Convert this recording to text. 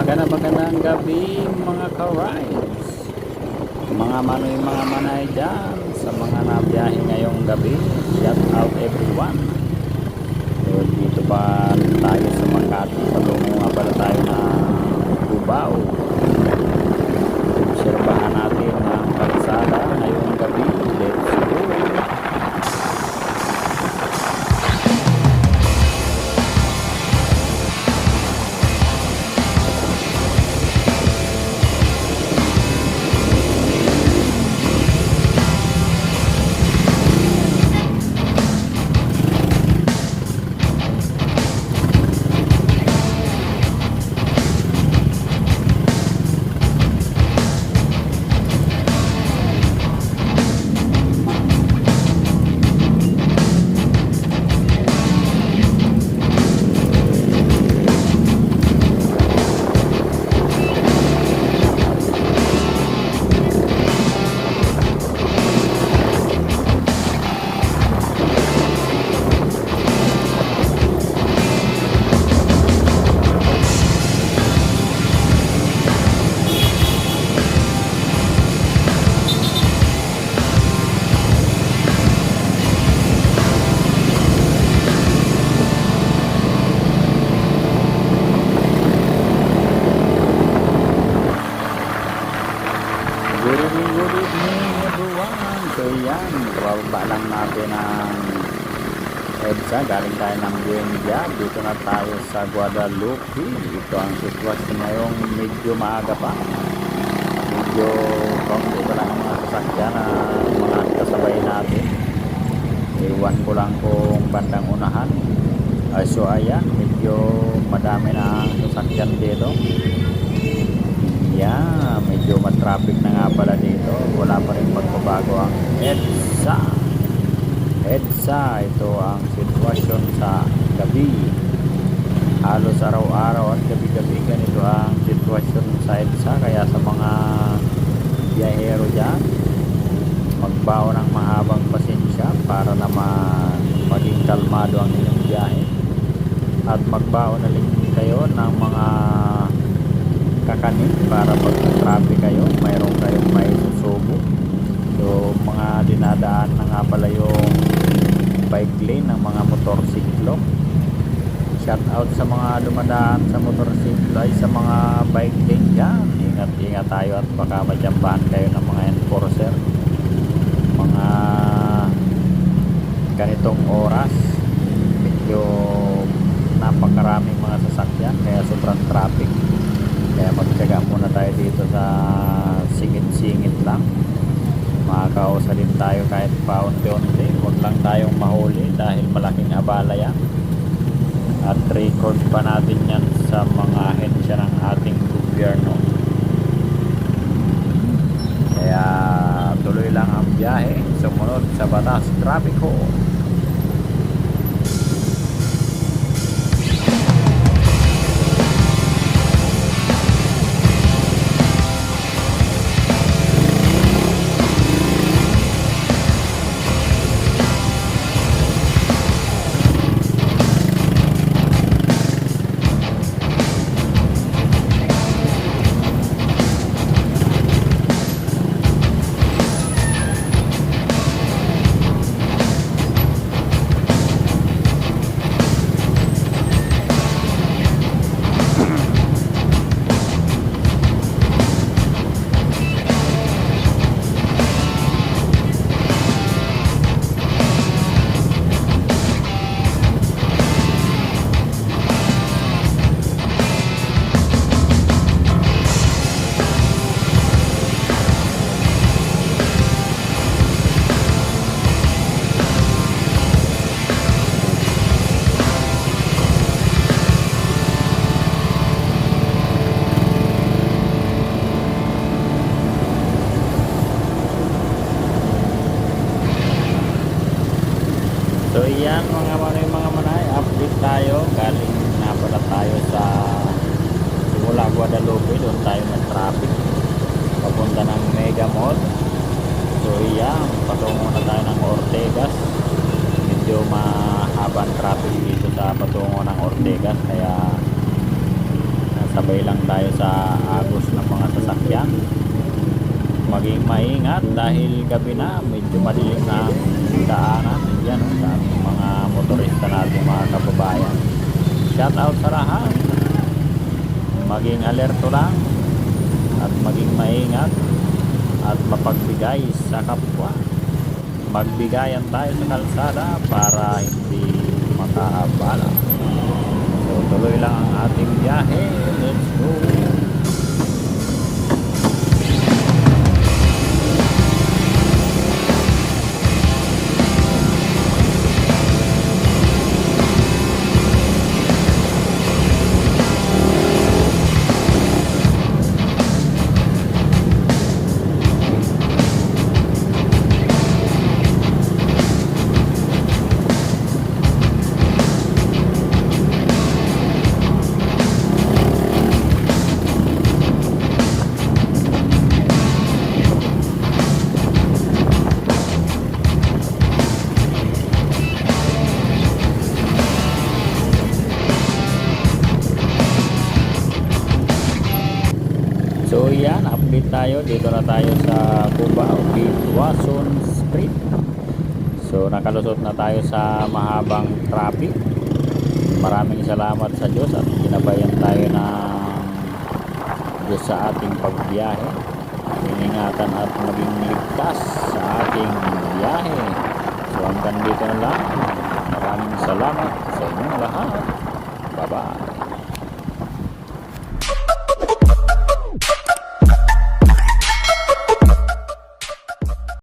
Magandang gabi mga ka-rides. Mga manoy mga manay dyan Sa mga nabiyahe ngayong gabi. Shout out everyone. So, Dito ba tayo sa Good evening, good evening everyone. So yan, bababa lang natin ang EDSA. Galing tayo ng Buendia. Dito na tayo sa Guadalupe. Ito ang sitwasyon ngayong medyo maaga pa. Medyo konti pa lang ang mga sasakyan na mga kasabay natin. Iwan ko lang kung bandang unahan. Ay, so ayan, medyo madami na ang dito. Yeah, medyo matraffic na nga pala dito. Wala pa rin pagbabago ang EDSA. EDSA, ito ang sitwasyon sa gabi. Halos araw-araw at gabi-gabi ganito ang sitwasyon sa EDSA. Kaya sa mga biyahero dyan, magbaon ng mahabang pasensya para naman maging kalmado ang inyong biyahe. At magbaon na rin kayo ng mga kakanin para pag traffic kayo mayroon kayong may susubo. So mga dinadaan na nga pala yung bike lane ng mga motorsiklo. Shout out sa mga dumadaan sa motorsiklo ay sa mga bike lane dyan. Ingat ingat tayo at baka majambahan kayo ng mga enforcer mga ganitong oras medyo napakaraming mga sasakyan kaya sobrang traffic kaya magtyaga muna tayo dito sa singit-singit lang makakausa din tayo kahit paunti-unti huwag lang tayong mahuli dahil malaking abala yan. At record pa natin yan sa mga ahensya ng ating gobyerno. Kaya tuloy lang ang biyahe. Sumunod sa batas trapiko So yan mga manay mga manay, update tayo. Galing na pala tayo sa simula Guadalupe, doon tayo ng traffic. Papunta ng Mega Mall. So yan, patungo na tayo ng Ortegas. Medyo mahabang traffic dito sa patungo ng Ortegas kaya sabay lang tayo sa agos ng mga sasakyan maging maingat dahil gabi na medyo madilim na ang daanan. Yan oh, sa mga motorista natin mga kababayan. Shout out sa lahat. Maging alerto lang at maging maingat at mapagbigay sa kapwa. Magbigayan tayo sa kalsada para hindi makaabala. So tuloy lang ang ating biyahe. Let's go yan, update tayo. Dito na tayo sa Cubao, Bitwason Street. So nakalusot na tayo sa mahabang traffic. Maraming salamat sa Diyos at ginabayan tayo ng Diyos sa ating pagbiyahe. Iningatan at maging ligtas sa ating biyahe. So hanggang dito na lang. Maraming salamat sa inyong lahat. Bye-bye.